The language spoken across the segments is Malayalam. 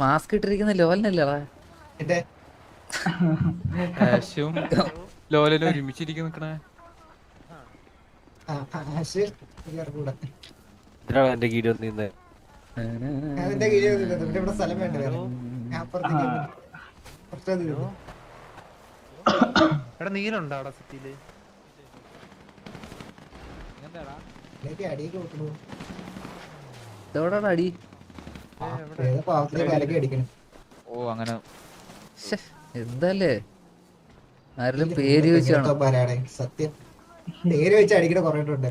മാസ്ക് ഇട്ടിരിക്കുന്ന ലോലനല്ലേ ആശും ലോലനും ഒരുമിച്ചിരിക്കും നിക്കണേ. എന്റെ കീഴിൽ നിന്ന് അതിന്റെ കീഴിൽ നിന്നിട്ട് പിന്നെ ഇവിടെ സ്ഥലം വേണ്ട വേറെ? അപ്പുറത്തേക്ക് എടാ നീലുണ്ടോ അവിടെ സിറ്റിയിൽ? അടിയൊക്കെ വെക്കണു. ഇതോടാണ് അടി ഓ അങ്ങനെ. എന്തല്ലേ? ആരെങ്കിലും പേര് ചോദിച്ചു കാണും സത്യം. പേര് വെച്ച് അടിക്കണ കുറേട്ടുണ്ട്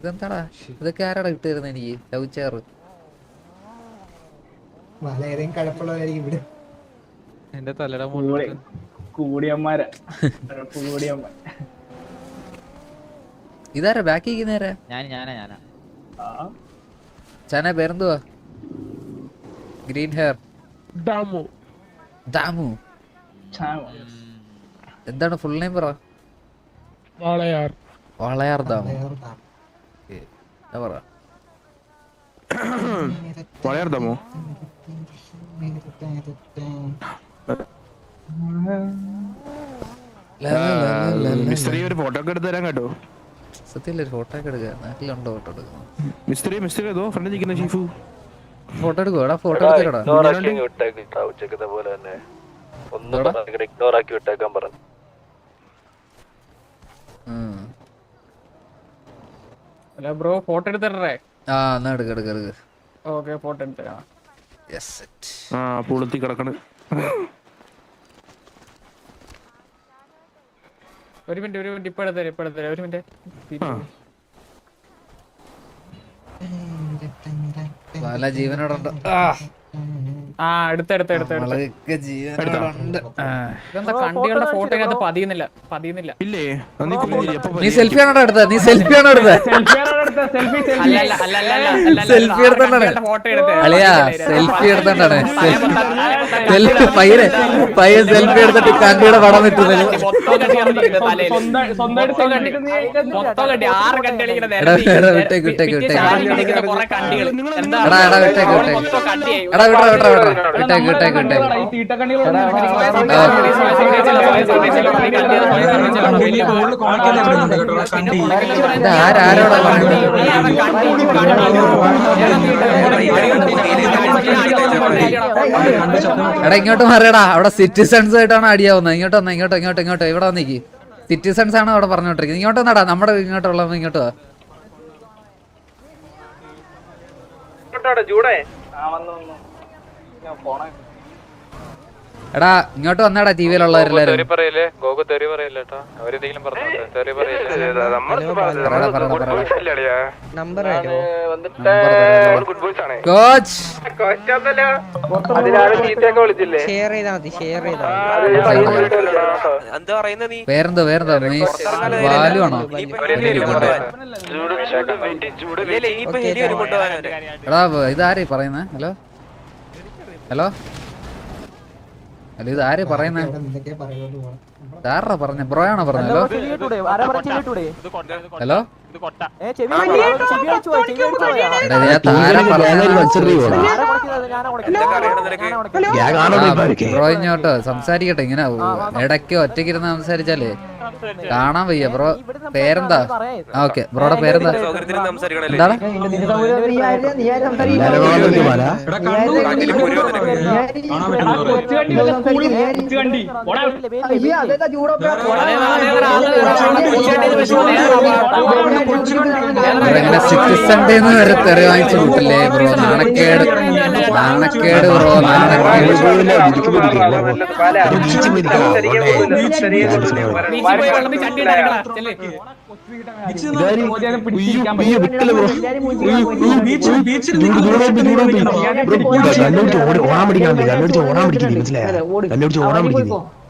ഇതെന്താടാ? ഇതൊക്കെ ആരാടാ ഇട്ടുതരുന്നത് എനിക്ക്? Love chair. മല ഏതെങ്കിലും കഴപ്പുള്ളവരായിരിക്കും ഇവിടെ. എന്റെ തലയുടെ മുകളിൽ കൂടിയന്മാരാ. ഇതാരാ? ബാക്കി നേരെ ഞാൻ ഞാനാ ഞാനാ. ആ. ചാന പേരെന്തുവാ? Green hair Damu Damu? ചാമ എന്താണ് ഫുൾ നെയിം പറ? വാളയാർ. വളയാർ ദാമു. പറ? വളർന്നമോ ദാമു. ലാ. ഒരു ഫോട്ടോ ഒക്കെ എടുത്തു തരാൻ കേട്ടോ. സത്യല്ലേ ഫോട്ടോ ഒക്കെ എടുക്കുക. നാട്ടിലുണ്ടോ ഫോട്ടോ എടുക്കുന്നത്? മിസ്ത്രി മിസ്ത്രി ഏതോ ഫ്രണ്ട് നിൽക്കുന്ന ഷീഫു. ഫോട്ടോ എടുക്കുക എടാ ഫോട്ടോ എടുക്കടാ ഇഗ്നോർ ആക്കി വിട്ടേക്ക്. ഉച്ചക്കത്തെ പോലെ തന്നെ. ഒന്നും? ഇഗ്നോർ ആക്കി വിട്ടേക്കാൻ പറഞ്ഞു അല്ല ബ്രോ ഫോട്ടോ എടുത്തരേ ആ എന്നാ എടുക്ക എടുക്ക എടുക്ക. Okay photo എടുത്തരാ. യെസ് ആ പുളുത്തി കിടക്കണ്. ഒരു മിനിറ്റ് ഒരു മിനിറ്റ് ഇപ്പൊ എടുത്തരാം ഇപ്പൊ എടുത്തരാം ഒരു മിനിറ്റ് ജീവനോടുണ്ട് ആ എടുത്ത എടുത്ത എടുത്ത എടുത്ത നമ്മളൊക്കെ ഇതെന്താ കണ്ടികളുടെ ഫോട്ടോ ഇതിനകത്ത് പതിയുന്നില്ല പതിയുന്നില്ല നീ സെൽഫി ആണോ എടുത്ത നീ സെൽഫി ആണോ എടുത്ത സെൽഫി എടുത്തോണ്ടാണ്. അളിയാ സെൽഫി എടുത്തോണ്ടാണ് സെൽഫി പയ്യന് പയ്യൻ സെൽഫി എടുത്തിട്ട് കണ്ടിയുടെ പടം വെട്ടുന്നത് ആരാരോടാ പറയുന്നത് എടാ ഇങ്ങോട്ട് മാറിയടാ അവിടെ സിറ്റിസൺസ് ആയിട്ടാണ് അടിയാവുന്നത് ഇങ്ങോട്ട് വന്നാ ഇങ്ങോട്ട് ഇങ്ങോട്ട് ഇങ്ങോട്ട് ഇവിടെ വന്നേക്ക് സിറ്റിസൺസ് ആണ് അവിടെ പറഞ്ഞോണ്ടിരിക്കുന്നത് ഇങ്ങോട്ട് നടാ നമ്മുടെ ഇങ്ങോട്ടുള്ള ഇങ്ങോട്ട് വാ. എടാ ഇങ്ങോട്ട് വന്നു ടി ഞാൻ തെറി പറയല്ലേ ഗോകു തെറി പറയല്ലേ കേട്ടോ അവരെന്തെങ്കിലും പറഞ്ഞു തെറി പറയല്ലേ ഇങ്ങോട്ട് വന്നാടാ ടി നമ്പർ കോച്ച് ഷെയർ ചെയ്താ മതി ഷെയർ ചെയ്താ എന്താ പറയുന്നത് നീ? പേരെന്തോ പേരെന്തോ? മീസ് ബാലു ആണോ? എടാ ഇതാരേ പറയുന്നേ? ഹലോ? ഹലോ? ഹലോ ഇത് ആര് പറയുന്നേ? പറഞ്ഞ? ബ്രോ ആണോ പറഞ്ഞല്ലോ ഹലോ? ബ്രോ ഇങ്ങോട്ടോ സംസാരിക്കട്ടെ ഇങ്ങനെ ഇടയ്ക്ക് ഒറ്റയ്ക്കിരുന്ന് സംസാരിച്ചാലേ. കാണാൻ വയ്യ ബ്രോ പേരെന്താ ഓക്കെ ബ്രോയുടെ പേരെന്താ എന്താണ് സിറ്റിസൺ ഡേന്ന് വരെ തെറി വാങ്ങിച്ചു കൂട്ടില്ലേ ബ്രോ നാണക്കേട് നാണക്കേട് ബ്രോ. നാണക്കേട് ഡാ മിണ്ടായിട്രാ ആ ജൂഡ് മനസ്സിലായോ? കൊണക്കാൻ വന്നിട്ടേ ആ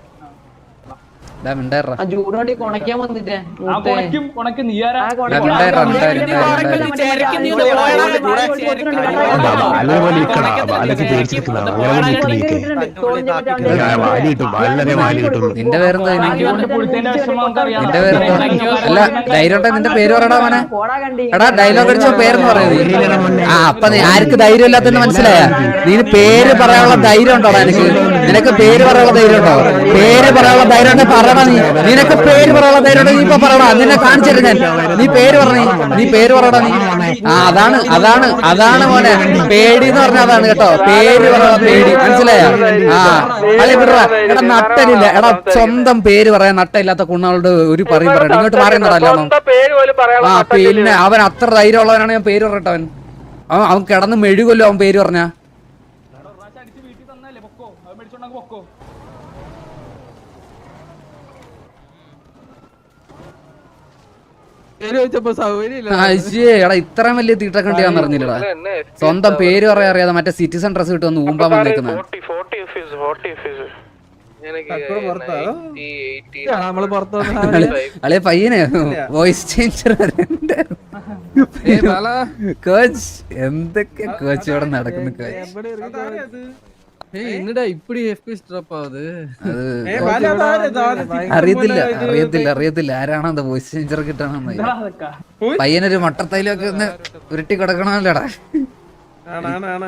കൊണക്കാൻ വന്നിട്ട് നിന്റെ പേരെന്താ നിന്റെ പേരെന്താ അല്ല ധൈര്യം ഉണ്ടെങ്കിൽ നിന്റെ പേര് പറയടാ മോനെ പോടാ കണ്ടി എടാ ഡയലോഗ് അടിച്ച പേരെന്ന് പറയുന്നത് ആ അപ്പൊ ആർക്ക് ധൈര്യം ഇല്ലാത്തെന്ന് മനസ്സിലായ നീ പേര് പറയാനുള്ള ധൈര്യം ഉണ്ടോടാ എനിക്ക് നിനക്ക് പേര് പറയാനുള്ള ധൈര്യം ഉണ്ടോ പേര് പറയാനുള്ള ധൈര്യം ഉണ്ടെങ്കിൽ പറയണ നീ. നിനക്ക് പേര് പറയാനുള്ള ധൈര്യം നീ ഇപ്പൊ പറയടാ നിന്നെ കാണിച്ചിട്ട് ഞാൻ. നീ പേര് പറഞ്ഞ നീ. പേര് പറയടാ നീ. ആ അതാണ് അതാണ് അതാണ് മോനെ. പേടി എന്ന് പറഞ്ഞ അതാണ് കേട്ടോ. പേര് പറയാനുള്ള പേടി. മനസ്സിലായോ? ആ. അല്ലെ വിടറാ എടാ നട്ടനില്ല. എടാ സ്വന്തം പേര് പറയാൻ നട്ടയില്ലാത്ത കുണ്ണാളോട് ഒരു പറയും പറയണം. ഇങ്ങോട്ട് മാറിയെന്നടാ ആ പിന്നെ അവൻ അത്ര ധൈര്യമുള്ളവനാണ് ഞാൻ പേര് പറഞ്ഞിട്ട് അവൻ. അവൻ അവൻ കിടന്ന് മെഴുകൊല്ലോ അവൻ പേര് പറഞ്ഞ അടിച്ച് വീട്ടിൽ തന്നല്ലേ പൊക്കോ അത് മേടിച്ചോണ്ടങ്ങ് പൊക്കോ അയ്യേ എടാ ഇത്രയും വലിയ തീട്ടക്കണ്ടിയാന്ന് അറിഞ്ഞില്ലടാ സ്വന്തം പേര് പറയാൻ അറിയാതെ മറ്റേ സിറ്റിസൺ ഡ്രസ് കിട്ടും ഒന്ന് ഊമ്പാൻ വന്നേക്കുന്നത് അളേ പയ്യനെ വോയിസ് ചേഞ്ചർ കോച്ച് എന്തൊക്കെ കോച്ച് ഇവിടെ നടക്കുന്നു കോച്ച് என்னடா இப்படி எஃபிஎஸ் ட்ராப் ஆகுது അത് അറിയത്തില്ല അറിയത്തില്ല അറിയത്തില്ല ആരാണ് അത് വോയിസ് ചേഞ്ചർ കിട്ടണമെന്ന് പയ്യനൊരു മട്ടത്തൈലൊക്കെ ഒന്ന് ഉരുട്ടി കിടക്കണമല്ലോടാ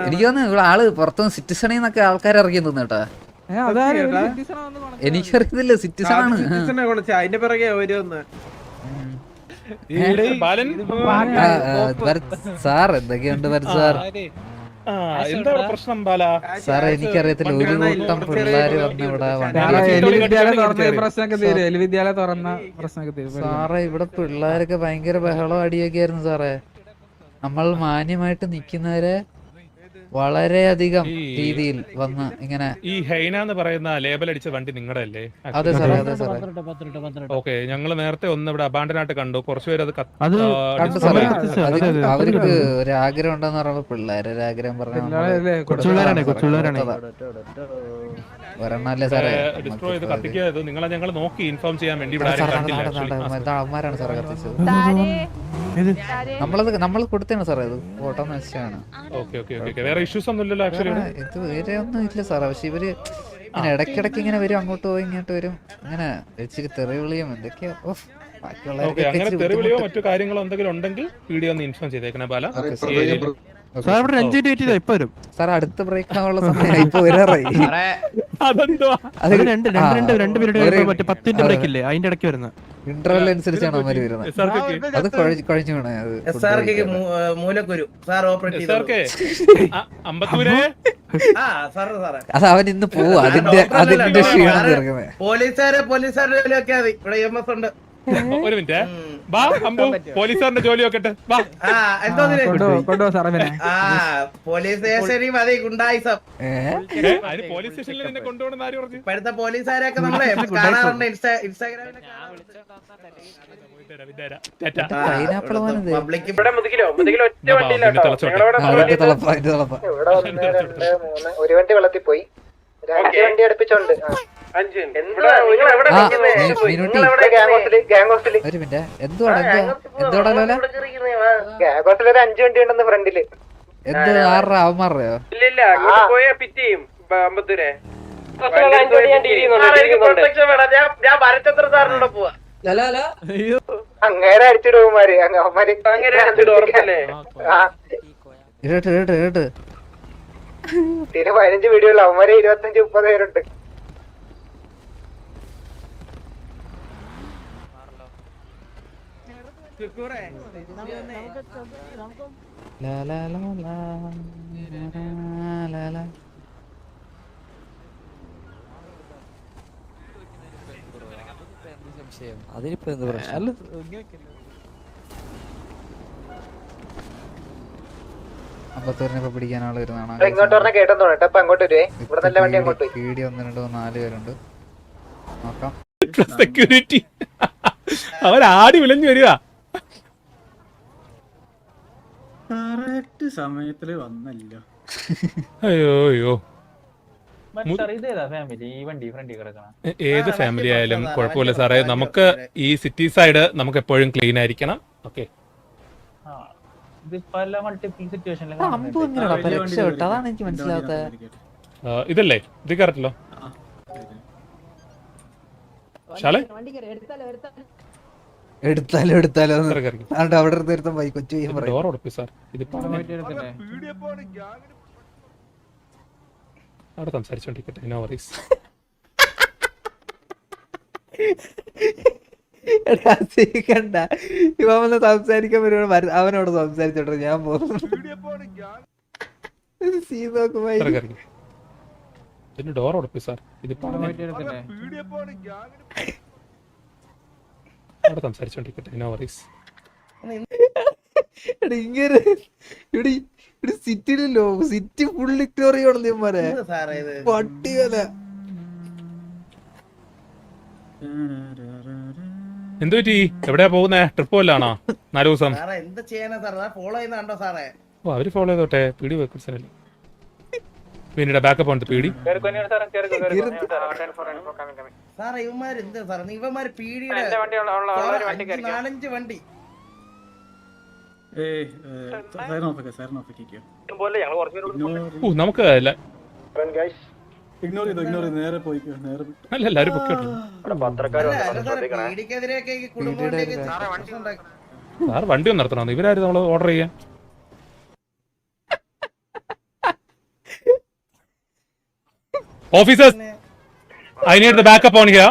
എനിക്ക് തോന്നുന്നു ഇവിടെ ആള് പുറത്തുനിന്ന് സിറ്റിസണിൽ നിന്നൊക്കെ ആൾക്കാർ ഇറങ്ങി തോന്നു കേട്ടാ എനിക്കറിയത്തില്ല സിറ്റിസൺ ആണ് അതിന്റെ പിറകെ ഓരോന്ന് ആ, ആ, ഭരത് സാർ എന്തൊക്കെയുണ്ട് ഭരത് സാർ എന്താ പ്രശ്നം ബാല? സാറേ എനിക്കറിയത്തില്ല ഒരു കൂട്ടം പിള്ളേര് വന്ന് ഇവിടെ സാറേ ഇവിടെ പിള്ളേരൊക്കെ ഭയങ്കര ബഹളം അടിയൊക്കെ ആയിരുന്നു സാറേ. നമ്മൾ മാന്യമായിട്ട് നിക്കുന്നവരെ വളരെയധികം രീതിയിൽ വന്ന് ഇങ്ങനെ ഈ ഹൈന എന്ന് പറയുന്ന ലേബൽ അടിച്ച വണ്ടി നിങ്ങളുടെ അല്ലേ അതെ സാറേ അതെ സാറേ. ഓക്കെ ഞങ്ങൾ നേരത്തെ ഒന്ന് ഇവിടെ അബാണ്ടനായിട്ട് കണ്ടു. കുറച്ചുപേര് അത് കത്ത്- അത് ആ, കണ്ടു സാറേ അത് അവർക്ക് ഒരു ആഗ്രഹം ഉണ്ടെന്ന് പറയുമ്പോ പിള്ളേരെ ഒരു ആഗ്രഹം പറഞ്ഞു കൊച്ചുപിള്ളേരാണ്, കൊച്ചുപിള്ളേരാണ്. ഒരെണ്ണല്ലേ സാറേ? ഏ, ഡിസ്ട്രോയ് ചെയ്ത് കത്തിക്കുക. ഇത് നിങ്ങളെ ഞങ്ങൾ നോക്കി ഇൻഫോം ചെയ്യാൻ വേണ്ടി ഇവിടെ ആരും കണ്ടില്ല. actually. അവന്മാരാണ് സാറേ കത്തിച്ചത്. നമ്മളത് നമ്മൾ കൊടുത്തതാണ് സാറേ ഇത്. ഫോട്ടോ നശിച്ചാണ് ഓക്കെ ഓക്കെ ഓക്കെ ഓക്കെ. വേറെ ഇഷ്യൂസ് ഒന്നും ഇല്ലല്ലോ ആക്ച്വലി ഇത് വേറെ ഒന്നും ഇല്ല സാറേ. പക്ഷെ ഇവർ ഇങ്ങനെ ഇടയ്ക്കിടയ്ക്ക് ഇങ്ങനെ വരും അങ്ങോട്ട് പോയി ഇങ്ങോട്ട് വരും. ഇങ്ങനെ ഇച്ചിരി തെറി വിളിയും എന്തൊക്കെയോ ഓഫ് ഓക്കെ ബാക്കിയുള്ളവരൊക്കെ അങ്ങനെ ഇച്ചിരി തെറിവിളിയോ മറ്റു കാര്യങ്ങളോ എന്തെങ്കിലും ഉണ്ടെങ്കിൽ വീഡിയോ ഒന്ന് ഇൻഫോം ചെയ്തേക്കണേ ബാല. ഈ സാർ. ഇവിടെ ഇപ്പൊ വരും. സാർ അടുത്ത ബ്രേക്ക് ആവാനുള്ള സമയം ഇപ്പൊ വരാറായി. അതെന്തുവാ? അത് അത് രണ്ട് രണ്ട് രണ്ട് രണ്ട് പീരീഡ് ഒരു- മറ്റേ പത്ത് ബ്രേക്ക് ഇല്ലേ? അതിന്റെ ഇടയ്ക്ക് വരുന്ന ഇന്റർവെൽ അനുസരിച്ചാണ് അവർ വരുന്നത്? അത് കുഴ- കുഴഞ്ഞു വീണേ അത്. മൂലക്കുരു സാർ ഓപ്പറേറ്റ് അവൻ ഇന്ന് പോവും. അതിന്റെ അതിന്റെ ക്ഷീണം തീർക്കുന്നത് പോലീസുകാരെ പോലീസുകാരുടെ ഇവിടെ എം എസ് ഉണ്ട്. ഒരു മിനിറ്റ് വാ അമ്പു പോലീസുകാരന്റെ ജോലി നോക്കട്ടെ വാ ആ എന്തോ കൊണ്ടുപോ സാറേ പിന്നെ ആ പോലീസ് സ്റ്റേഷനിൽ മതി ഗുണ്ടായിസം അതിന് പോലീസ് സ്റ്റേഷനിൽ നിന്നെ ആര് പറഞ്ഞു ഇപ്പോഴത്തെ പോലീസുകാരെയൊക്കെ നമ്മളെ കാണാറുണ്ട് ഇൻസ്റ്റാ ഇൻസ്റ്റാഗ്രാമിലൊക്കെ ഒരു വണ്ടി വെള്ളത്തിൽ പോയി രണ്ട് വണ്ടി അടുപ്പിച്ചോണ്ട്. ഒരു മിനിറ്റ്. എന്തുവാടാ? എന്തുവാ? എന്തുവാടാ ലോല? ഹോസ്റ്റലിൽ ഒരു അഞ്ചു വണ്ടി ഉണ്ടെന്ന് ഫ്രണ്ടിൽ. എന്ത് ആറര അവന്മാരുടെയോ? ഞാൻ ഭരചന്ദ്ര സാറിനോട് പോവാ. അങ്ങേരെ അടിച്ചിടുമാര് അവന്മാര് ആ. ഇടട്ട് ഇടട്ട് ഇടട്ട് തീരെ പതിനഞ്ച് വീഡിയോ ഉള്ളു അവന്മാര് ഇരുപത്തഞ്ച് മുപ്പത് പേരുണ്ട് ലാ ലാ ലാ ലാ, ലാ ലാ. അതിനിപ്പോ എന്ത് പ്രശ്നം അമ്പത്തൂരിനെ പിടിക്കാൻ ആൾ വരുന്നതാണ്. ഇങ്ങോട്ട് പറഞ്ഞ കേട്ടെന്ന് തോന്നട്ടെ. അപ്പൊ അങ്ങോട്ട് വരുവേ ഇവിടെ നല്ല വണ്ടി അങ്ങോട്ട് പോയി. പീടി ഒന്ന് രണ്ട് നാല് പേരുണ്ട്. നോക്കാം. സെക്യൂരിറ്റി അവരാടി വിളഞ്ഞു വരിക. സമയത്തിൽ വന്നല്ലോ. അയ്യോ അയ്യോ. ഏത് ഫാമിലി ആയാലും കുഴപ്പമില്ല സാറേ. നമുക്ക് ഈ സിറ്റി സൈഡ് നമുക്ക് എപ്പോഴും ക്ലീൻ ആയിരിക്കണം. ഓക്കെ ആ ഇത് പല മൾട്ടിപ്പിൾ സിറ്റുവേഷനിലും അമ്പു എങ്ങനെയാ അപ്പൊ രക്ഷപ്പെട്ടു അതാണ് എനിക്ക് മനസ്സിലാവാത്ത ഇതല്ലേ? ഇത് കറക്റ്റല്ലോ എടുത്താലോ എടുത്താലോ അവിടെ കൊച്ചു പറയും. സാർ. ഇതിപ്പോ അവിടെ സംസാരിച്ചോണ്ടിരിക്കട്ടെ നോ വറീസ് എടാ, വന്ന് സംസാരിക്കാൻ വരുമ്പോൾ വര- അവനോട് സംസാരിച്ചോട്ടെ ഞാൻ പോകുന്നു. ഇത് സീ നോക്കുമ്പോ കയറി കയറി ഇതിന്റെ ഡോർ ഉടപ്പി സാർ. ഇത് പറഞ്ഞ. എടുത്തില്ലേ അവിടെ സംസാരിച്ചോണ്ടിരിക്കട്ടെ. നോ വറീസ് എടാ, ഇങ്ങനെ ഇവിടെ ഇവിടെ സിറ്റിയിലല്ലോ. സിറ്റി ഫുൾ ഇഗ്നോർ ചെയ്യണം നീമാരെ പട്ടി വില എന്തു പറ്റി? എവിടെയാ പോകുന്നേ? ട്രിപ്പ് വല്ലാണോ? നാല് ദിവസം. സാറേ എന്താ ചെയ്യാനാ സാറേ? ഫോളോ ചെയ്യുന്നുണ്ടോ സാറേ? ഓ അവർ ഫോളോ ചെയ്തോട്ടെ. പീടി വെക്കൽസനല്ലേ പിന്നീട് ബാക്കപ്പ് ഉണ്ട് പീടി സാറേ? ഇവന്മാര് എന്താ സാറേ? ഇവന്മാര് പീടിയുടെ അഞ്ച് നാലഞ്ച് വണ്ടി. നമുക്ക് ഇഗ്നോർ ചെയ്തു ഇഗ്നോർ ചെയ്തു നേരെ പോയി നേരെ അല്ല എല്ലാരും പൊക്കോട്ടെ സാറേ വണ്ടി ഒന്ന് നടത്തണം ഇവരാരും നമ്മൾ ഓർഡർ ചെയ്യാൻ? Officers I need the backup on here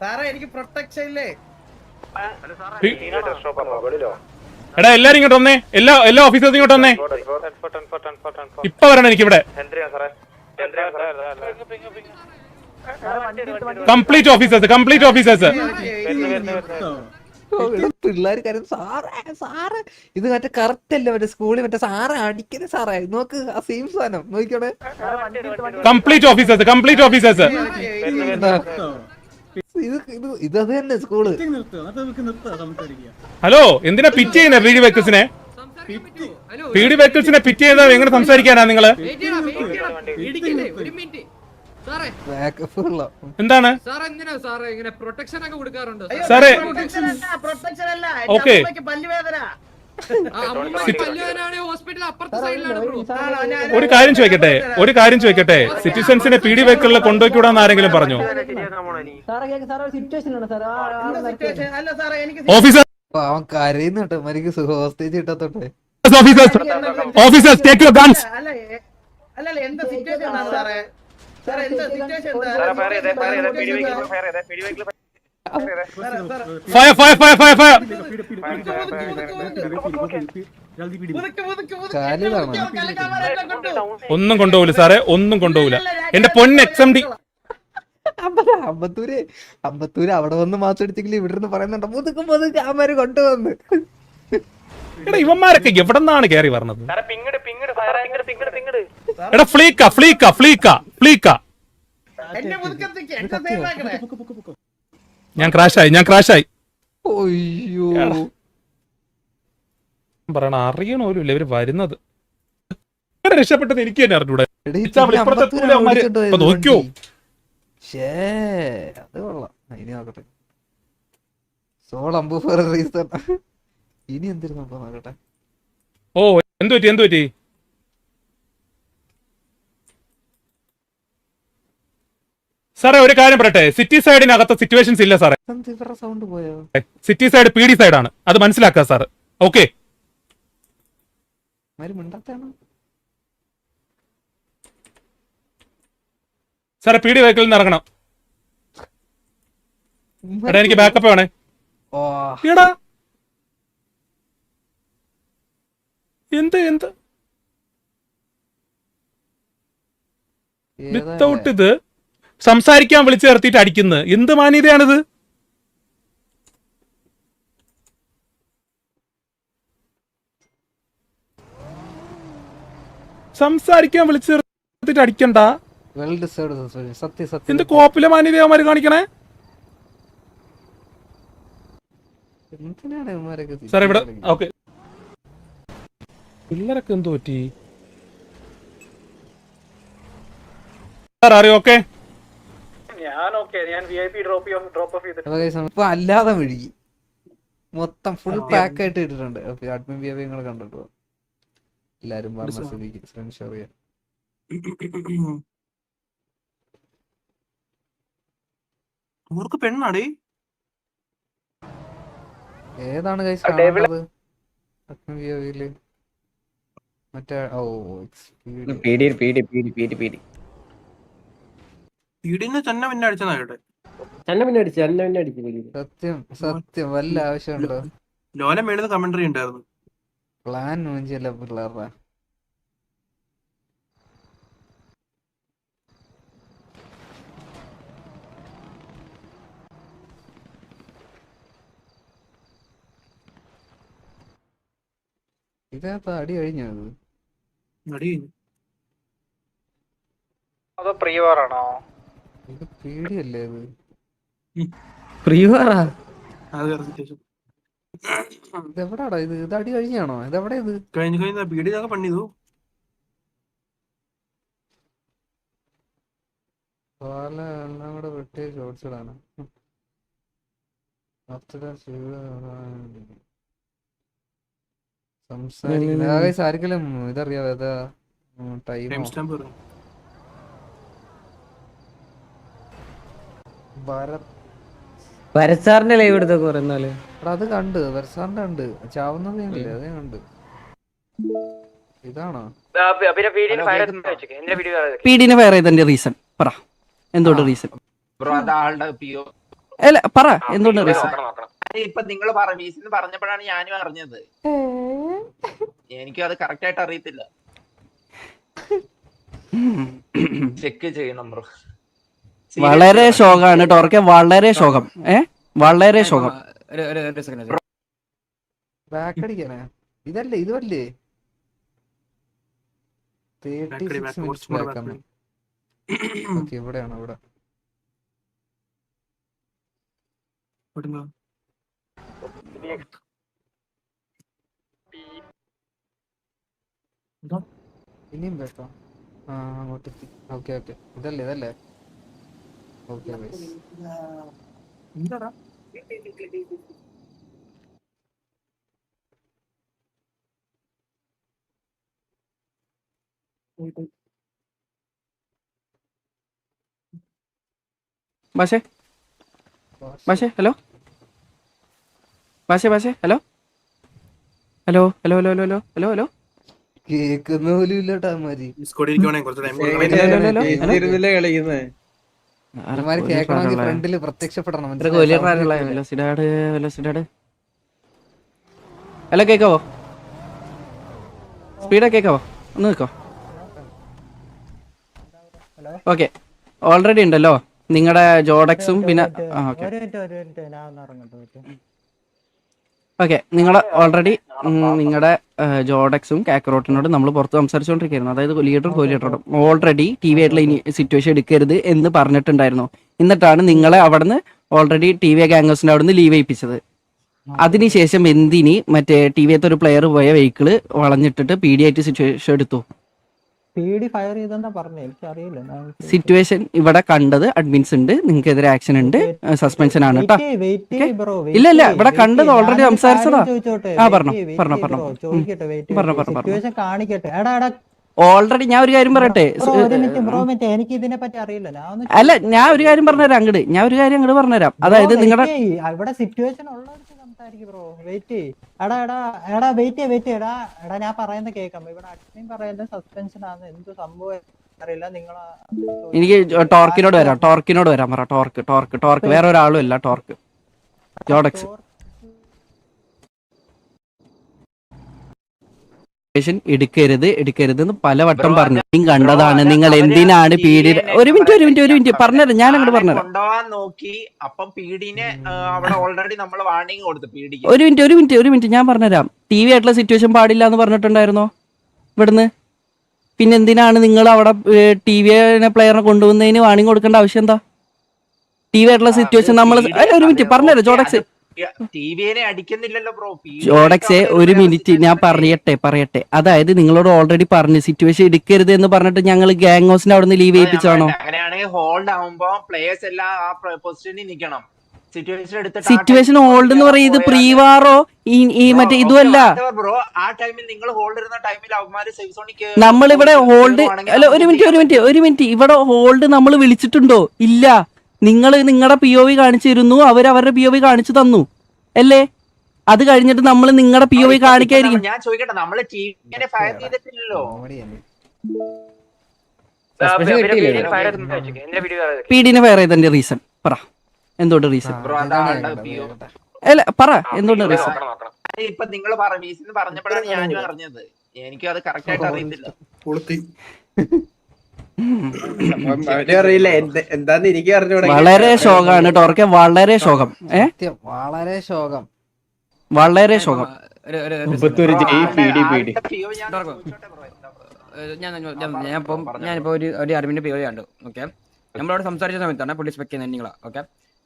സാറേ എനിക്ക് പ്രൊട്ടക്ഷൻ ഇല്ലേ? എടാ എല്ലാരും ഇങ്ങോട്ട് വന്നേ. എല്ലാ എല്ലാ ഓഫീസേഴ്സും ഇങ്ങോട്ട് വന്നേ. ഇപ്പൊ വരണം എനിക്ക് ഇവിടെ കംപ്ലീറ്റ് ഓഫീസേഴ്സ് കംപ്ലീറ്റ് ഓഫീസേഴ്സ് പിള്ളേർ കാര്യം സാറേ സാറേ. ഇത് മറ്റേ കറക്റ്റ് അല്ലേ? മറ്റേ സ്കൂളിൽ മറ്റേ സാറേ അടിക്കുന്ന സാറേ. നോക്ക് ആ സെയിം സാധനം. നോക്കിയോടെ complete officers complete officers hello എന്തിനാ പിറ്റ് ചെയ്യുന്ന P D PD P D വെഹിക്കിൾസിനെ pit ചെയ്താ എങ്ങനെ സംസാരിക്കാനാ നിങ്ങൾ? ഒരു മിനിറ്റ് സാറേ. ബാക്കപ്പ് ഉള്ള. എന്താണ്? സാറേ ഇങ്ങനെ ഒരു കാര്യം ചോദിക്കട്ടെ ഒരു കാര്യം ചോദിക്കട്ടെ. സിറ്റിസൺസിനെ പിടി വെഹിക്കിളിൽ കൊണ്ടുപോയിക്കൂടാന്ന് ആരെങ്കിലും പറഞ്ഞു? സാറേ കേക്ക് സാറേ ഒരു സിറ്റുവേഷൻ ആണ് സാർ ആ എന്താ situation? അല്ല സാറേ എനിക്ക് ഓഫീസേഴ്സ് അവൻ കരയുന്നുണ്ട് മരിക്ക് hostage ഇട്ടത്തോട്ടെ. Officers officers take your guns അല്ല എ- അല്ല അല്ല എന്താ സിറ്റുവേഷൻ ആണ് സാറേ? സാറേ എന്താ situation fire fire fire fire fire ഒന്നും കൊണ്ടുപോകില്ല സാറേ ഒന്നും കൊണ്ടുപോകില്ല. എന്റെ പൊന്ന് X M D Ambattur Ambattur അവിടെ വന്ന് മാസം എടുത്തെങ്കിലും ഇവിടെ നിന്ന് പറയുന്നുണ്ട് മുതുക്കും മുതുക്ക് അമ്മര് കൊണ്ടുവന്ന്. എടാ ഇവന്മാരൊക്കെ എവിടെ നിന്നാണ് കയറി പറഞ്ഞത് എടാ ഫ്ലീക്ക ഫ്ലീക്ക ഫ്ലീക്ക ഫ്ലീക്ക. ഞാൻ ക്രാഷായി ഞാൻ ക്രാഷായി ഒയ്യോ പറയണ അറിയണോലും ഇവർ വരുന്നത്. രക്ഷപ്പെട്ടത് എനിക്ക് തന്നെ അറിഞ്ഞൂടെ. നോക്കിയോ? അത് കൊള്ളാം. ഇനി നോക്കട്ടെ. സോൾ അമ്പു ഫോർ റീസൺ ഇനി നോക്കട്ടെ ഓ എന്തു പറ്റി എന്തു പറ്റി? സാറേ ഒരു കാര്യം പറയട്ടെ. സിറ്റി സൈഡിനകത്ത് സിറ്റുവേഷൻസ് ഇല്ല സാറേ. സൗണ്ട് പോയോ? സിറ്റി സൈഡ് പി ഡി സൈഡാണ്. അത് മനസ്സിലാക്കുക സാർ ഓക്കെ സാറേ പി ഡി വെഹിക്കിളിൽ നിന്ന് ഇറങ്ങണം. എടാ എനിക്ക് ബാക്കപ്പ് വേണേ. എടാ. എന്ത് എന്ത്? വിത്തൗട്ട് ഇത്? സംസാരിക്കാൻ വിളിച്ചു നിർത്തിയിട്ട് അടിക്കുന്നത്. എന്ത് മാന്യതയാണിത്? സംസാരിക്കാൻ വിളിച്ചു നിർത്തിയിട്ട് അടിക്കണ്ട. എന്ത് കോപ്പിലെ മാന്യതയാമാര് കാണിക്കണേ? സാർ ഇവിടെ ഓക്കെ പിള്ളേരൊക്കെ എന്ത് പറ്റി? സാർ അറിയോ? ഓക്കെ അപ്പൊ അല്ലാതെ മെഴുകി മൊത്തം ഫുൾ പാക്ക് ആയിട്ട് ഇട്ടിട്ടുണ്ട്. അഡ്മിൻ ബി നിങ്ങൾ കണ്ടിട്ടോ? എല്ലാരും പറഞ്ഞ സ്ഥിതിക്ക് ഷെയർ ചെയ്യാം അവർക്ക് പെണ്ണാടേ. ഏതാണ് കൈസ് കാണേണ്ടത്? അഡ്മിൻ ബി മറ്റേ ഓ പീഡി പീഡി പീഡി പീഡി പീടി. പീടി ചെന്ന തന്നെ പിന്നെ അടിച്ചെന്നാ കേട്ടെ. എന്നെ പിന്നെ അടിച്ചു ചെന്ന പിന്നെ അടിച്ചു സത്യം സത്യം. വല്ല ആവശ്യമുണ്ടോ? ലോല മേളിന്ന് കമന്ററി ഉണ്ടായിരുന്നു. പ്ലാൻ മൂഞ്ചിയല്ല പിള്ളേരുടെ. ഇതാ അടി കഴിഞ്ഞോ അത് അടി അതോ പ്രിയവാറാണോ ഇത് പേടിയല്ലേ ഇത്. ഇതെവിടാടാ ഇത്? ഇത് അടി കഴിഞ്ഞാണോ? ഇതെവിടെ ഇത്? കഴിഞ്ഞ് കഴിഞ്ഞ പീടി ഇതൊക്കെ പണിതു പാല എല്ലാം കൂടെ വെട്ടി ചോദിച്ചിടാണ് സംസാരിക്കുന്ന ആരെങ്കിലും ഇതറിയാവോ? ഏതാ? ടൈം സ്റ്റാമ്പ് പറഞ്ഞു. ഭാരത്. ലൈവ് എടുത്ത പറയുന്നാൽ എടാ അത് കണ്ട്. വെർസാറിന്റെ കണ്ട്. ചാവുന്നത് ഞാനില്ലേ അതേ കണ്ട്. ഇതാണോ? പീഡിനെ ഫയർ ചെയ്തതിന്റെ റീസൺ പറ. എന്തുകൊണ്ട് റീസൺ അല്ല പറ. എന്തുകൊണ്ട് റീസൺ ഇപ്പൊ നിങ്ങൾ റീസൺ പറഞ്ഞപ്പോഴാണ് ഞാനും അറിഞ്ഞത്. എനിക്കും അത് കറക്റ്റ് ആയിട്ട് അറിയത്തില്ല. ചെക്ക് ചെയ്യണം ബ്രോ. വളരെ ശോകാണ്. ടോർക്കെ വളരെ ശോകം. ഏ? വളരെ ശോകം. ഇതല്ലേ ഇതല്ലേ ഇവിടെയാണ് ഇനിയും കേട്ടോ. ആ ഓക്കെ ഓക്കെ. ഇതല്ലേ ഇതല്ലേ? ഓക്കെ എന്താടാ ഭാഷേ ഭാഷേ ഹലോ ഭാഷേ ഭാഷേ hello hello hello hello hello hello hello hello കേക്കുന്ന പോലും ഇല്ലട്ടാ മാരി ഡിസ്കോഡ് ഫ്രണ്ടിൽ പ്രത്യക്ഷപ്പെടണം അല്ല കേക്കാവോ? സ്പീഡാ കേക്കാവോ? ഒന്ന് നിൽക്കോ ഓക്കെ. ഓൾറെഡി ഉണ്ടല്ലോ. നിങ്ങളുടെ ജോഡക്സും പിന്നെ ഓക്കെ? ഓക്കെ നിങ്ങൾ ഓൾറെഡി നിങ്ങളുടെ ജോഡക്സും കാക്കറോട്ടിനോട് നമ്മൾ പുറത്ത് സംസാരിച്ചുകൊണ്ടിരിക്കുകയായിരുന്നു അതായത് leader co already T V ആയിട്ടുള്ള ഇനി സിറ്റുവേഷൻ എടുക്കരുത് എന്ന് പറഞ്ഞിട്ടുണ്ടായിരുന്നു. എന്നിട്ടാണ് നിങ്ങളെ അവിടുന്ന് ഓൾറെഡി ടി വി ഗാംഗേഴ്സിന്റെ അവിടുന്ന് ലീവ് ചെയ്യിപ്പിച്ചത് അതിനുശേഷം എന്തിനി മറ്റേ ടി വിയത്തെ ഒരു പ്ലെയർ പോയ വെഹിക്കിൾ വളഞ്ഞിട്ടിട്ട് പി ഡി ആയിട്ട് സിറ്റുവേഷൻ എടുത്തു? പേടി ഫയർ ചെയ്തെന്നാ പറഞ്ഞേ? എനിക്ക് അറിയില്ല സിറ്റുവേഷൻ ഇവിടെ കണ്ടത് അഡ്മിൻസ് ഉണ്ട്. നിങ്ങൾക്ക് എതിരെ ആക്ഷൻ ഉണ്ട് സസ്പെൻഷൻ ആണ് കേട്ടോ ഇല്ല, ഇല്ല, ഇവിടെ കണ്ടത് ഓൾറെഡി സംസാരിച്ചതാ. ആ, പറഞ്ഞു പറഞ്ഞു പറഞ്ഞു. പറഞ്ഞു പറഞ്ഞോ, കാണിക്കട്ടെ. എടാ എടാ. ഓൾറെഡി ഞാൻ ഒരു കാര്യം പറയട്ടെ. എനിക്ക് ഇതിനെ പറ്റി അറിയില്ല. അല്ല ഞാൻ ഒരു കാര്യം പറഞ്ഞുതരാം അങ്ങോട്ട് ഞാൻ ഒരു കാര്യം അങ്ങോട്ട് പറഞ്ഞുതരാം. അതായത് നിങ്ങളുടെ ഇവിടെ സിറ്റുവേഷൻ സംസാരിക്കും ബ്രോ വെയിറ്റ് എടാ എടാ എടാ വെയിറ്റ് വെയിറ്റ് എടാ എടാ ഞാൻ പറയുന്ന കേൾക്കാം. ഇവിടെ അഡ്മിൻ പറയുന്നത് സസ്പെൻഷൻ ആണ്. എന്ത് സംഭവം അറിയില്ല നിങ്ങൾ എനിക്ക് ടോർക്കിനോട് വരാം. ടോർക്കിനോട് വരാം പറ. ടോർക്ക് ടോർക്ക് ടോർക്ക് വേറെ ഒരാളും ഇല്ല ടോർക്ക് ജോഡക്സ് എടുക്കരുത് എടുക്കരുത് എന്ന് പലവട്ടം പറഞ്ഞു. നീ കണ്ടതാണ് നിങ്ങൾ എന്തിനാണ് പീഡി ഒരു മിനിറ്റ് ഒരു മിനിറ്റ് ഒരു മിനിറ്റ്. പറഞ്ഞു ഞാൻ അങ്ങോട്ട് പറഞ്ഞു കൊണ്ടുപോവാൻ നോക്കി അപ്പം പീഡിനെ അവിടെ ഓൾറെഡി നമ്മൾ വാർണിംഗ് കൊടുത്തു പീഡിക്ക്. ഒരു മിനിറ്റ് ഒരു മിനിറ്റ് ഒരു മിനിറ്റ്. ഞാൻ പറഞ്ഞുതരാം. ടി വി ആയിട്ടുള്ള സിറ്റുവേഷൻ പാടില്ല എന്ന് പറഞ്ഞിട്ടുണ്ടായിരുന്നോ? ഇവിടുന്ന്? പിന്നെ എന്തിനാണ് നിങ്ങൾ അവിടെ ടി വി പ്ലെയറിനെ കൊണ്ടുവന്നതിന് വാണിംഗ് കൊടുക്കേണ്ട ആവശ്യം എന്താ? ടി വി ആയിട്ടുള്ള സിറ്റുവേഷൻ നമ്മൾ ഒരു മിനിറ്റ് പറഞ്ഞുതരാം ജോഡക്സ് ജോഡക്സെ ഒരു മിനിറ്റ് ഞാൻ പറയട്ടെ പറയട്ടെ. അതായത് നിങ്ങളോട് ഓൾറെഡി പറഞ്ഞു സിറ്റുവേഷൻ എടുക്കരുത് എന്ന് പറഞ്ഞിട്ട് ഞങ്ങൾ ഗാങ് ഹൗസിന്റെ അവിടെ നിന്ന് ലീവ് ഏൽപ്പിച്ചാണോ അങ്ങനെയാണെങ്കിൽ ഹോൾഡ് ആവുമ്പോ പ്ലേയേഴ്സ് എല്ലാം ആ പൊസിഷനിൽ നിൽക്കണം. സിറ്റുവേഷൻ ഓൾഡ് എന്ന് പറയുന്നത് പ്രീവാറോ ഈ മറ്റേ ഇതുമല്ല. ഹോൾഡ് നമ്മളിവിടെ ഹോൾഡ് അല്ല ഒരു മിനിറ്റ് ഒരു മിനിറ്റ് ഒരു മിനിറ്റ്. ഇവിടെ ഹോൾഡ് നമ്മൾ വിളിച്ചിട്ടുണ്ടോ? ഇല്ല. നിങ്ങൾ നിങ്ങളുടെ പി ഒ വി കാണിച്ചിരുന്നു അവർ അവരുടെ പി ഒ വി കാണിച്ചു തന്നു. അല്ലേ? അത് കഴിഞ്ഞിട്ട് നമ്മൾ നിങ്ങളുടെ പി ഒ വി കാണിക്കായിരിക്കും. ഞാൻ ചോദിക്കട്ടെ നമ്മൾ ടീമിനെ ഫയർ ചെയ്തിട്ടില്ലല്ലോ. പി ഡിനെ ഫയർ ചെയ്തതിന്റെ റീസൺ പറ. എന്തുകൊണ്ട് റീസൺ. അല്ല പറ. എന്തുകൊണ്ട് റീസൺ ഇപ്പൊ നിങ്ങൾ റീസൺ പറഞ്ഞപ്പോഴാണ് ഞാനും അറിഞ്ഞത്. എനിക്കും അത് കറക്റ്റ് ആയിട്ട് അറിയത്തില്ല. എന്താന്ന് എനിക്ക് അറിഞ്ഞൂടാ വളരെ ശോകാണ് ടോർക്കെ വളരെ ശോകം. ഏ? സത്യം. വളരെ ശോകം. വളരെ ശോകം. ഞാനിപ്പം ഞാനിപ്പോ ഒരു ഒരു പിഒ പേര് കണ്ടു. ഓക്കെ. നമ്മളവിടെ സംസാരിച്ച സമയത്താണ് പുള്ളി സ്പെക്ക് ചെയ്യുന്നത് നിങ്ങളാ. ഓക്കെ.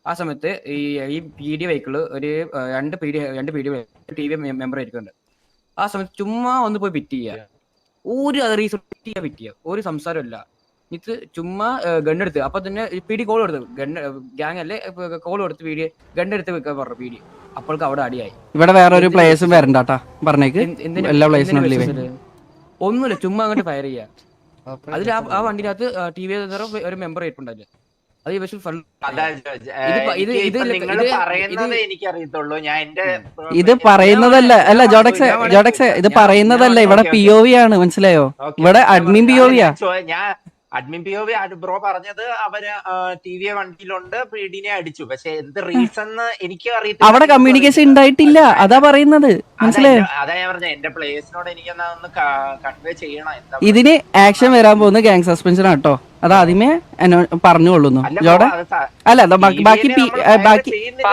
ആ സമയത്ത് ഈ ഈ പി ഡി വെഹിക്കിൾ ഒരു രണ്ട് പി ഡി രണ്ട് P D T V member ആയിരിക്കുന്നുണ്ട്. ആ സമയത്ത് ചുമ്മാ ഒന്ന് പോയി പിറ്റ് ചെയ്യുക ഒരു അത് റീസൺ പിറ്റ് ചെയ്യുക പിറ്റ് ചെയ്യുക ഒരു സംസാരമില്ല ഇത് ചുമ്മാ ഗണ്ണെടുത്ത് അപ്പൊ തന്നെ പി ഡി കോൾ എടുത്ത് ഗണ്ണ് ഗ്യാങ് അല്ലേ? കോൾ കൊടുത്ത് പി ഡി. ഗണ്ണെടുത്ത് വെക്കാൻ പറഞ്ഞു പി ഡി. അപ്പോൾക്ക് അവിടെ അടിയായി. ഇവിടെ വേറെ ഒരു പ്ലേയേഴ്സും വരണ്ടാട്ടാ. പറഞ്ഞേക്ക്. എല്ലാ വിശ്വസിച്ചത്? ഒന്നുമില്ല ചുമ്മാ അങ്ങോട്ട് ഫയർ ചെയ്യാ. അതിൽ ആ വണ്ടിനകത്ത് ടി വി ഒരു മെമ്പർ ആയിട്ടുണ്ടല്ലേ അത് ഈ പക്ഷേ ഇത് ഇത് ഇത് നിങ്ങൾ പറയുന്നത് എനിക്ക് അറിയത്തുള്ളൂ ഞാൻ എന്റെ ഇത് പറയുന്നതല്ല. അല്ല ജോഡക്സ് ജോഡക്സ് ഇത് പറയുന്നതല്ല. ഇവിടെ പി ഒ വി ആണ് മനസ്സിലായോ? ഇവിടെ admin P O വിയാ admin P O V bro പറഞ്ഞത് അവർ ടി വി വണ്ടിയിലുണ്ട് പീഡിനെ അടിച്ചു. പക്ഷെ എന്ത് റീസൺ എനിക്ക് അറിയത്തില്ല. അവിടെ കമ്മ്യൂണിക്കേഷൻ ഉണ്ടായിട്ടില്ല. അതാ പറയുന്നത്. മനസ്സിലായോ? അതാ ഞാൻ പറഞ്ഞത് എന്റെ പ്ലേസിനോട് എനിക്ക് ഒന്ന് കൺവേ ചെയ്യണം. എന്താ ഇതിന് ആക്ഷൻ വരാൻ പോകുന്ന ഗാങ് സസ്പെൻഷൻ ആട്ടോ. അത് ആദ്യമേ പറഞ്ഞുകൊള്ളുന്നു. അല്ല ബാക്കി ബാക്കി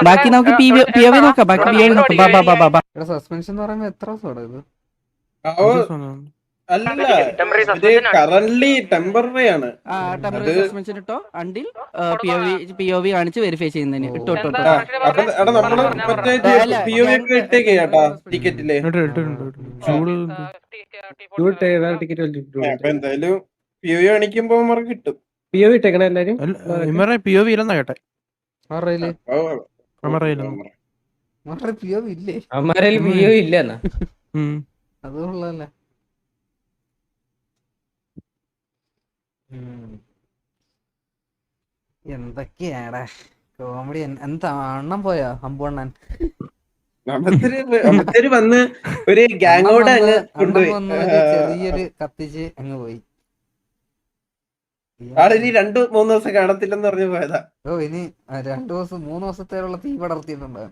ബാക്കി നമുക്ക് പി പി ഒ വി നോക്കാം. ബാക്കി പി ഒ വി നോക്കാം. സസ്പെൻഷൻ എന്ന് എത്ര ദിവസമാണ് ഇത്? അല്ല കറന്റ് ടെമ്പററി ആണ്. ടെമ്പററി സസ്പെൻഷൻ ഇട്ടോ? Until P O V P O V കാണിച്ച് വെരിഫൈ ചെയ്യുന്നതിന്. ഇട്ടോ ഇട്ടോ പി ഒ ഒക്കെ ഇട്ടേക്ക് ടിക്കറ്റിൽ എന്തായാലും പി ഒ കാണിക്കുമ്പോ അവന്മാർക്ക് കിട്ടും. പി ഒ ഇട്ടേക്കണ എല്ലാരും? പി ഒ വി ഇല്ലെന്നാ കേട്ടെ. ഇല്ലേ? അമ്മാരിൽ പി ഒ ഇല്ല എന്നാ അത് കൊള്ളാല്ലേ എന്തൊക്കെയാടാ? കോമഡി എന്താ അണ്ണം പോയോ? അമ്പണ്ണൻ വന്ന് ഒരു ഗ്യാങ്ങോടെ അങ്ങ് ചെറിയൊരു കത്തിച്ച് അങ്ങ് പോയി. ആളിനി രണ്ടു മൂന്ന് ദിവസം കാണത്തില്ലെന്ന് പറഞ്ഞു പോയതാ. ഓ ഇനി രണ്ടു ദിവസം മൂന്ന് ദിവസത്തേക്കുള്ള തീ പടർത്തിയിട്ടുണ്ടാകും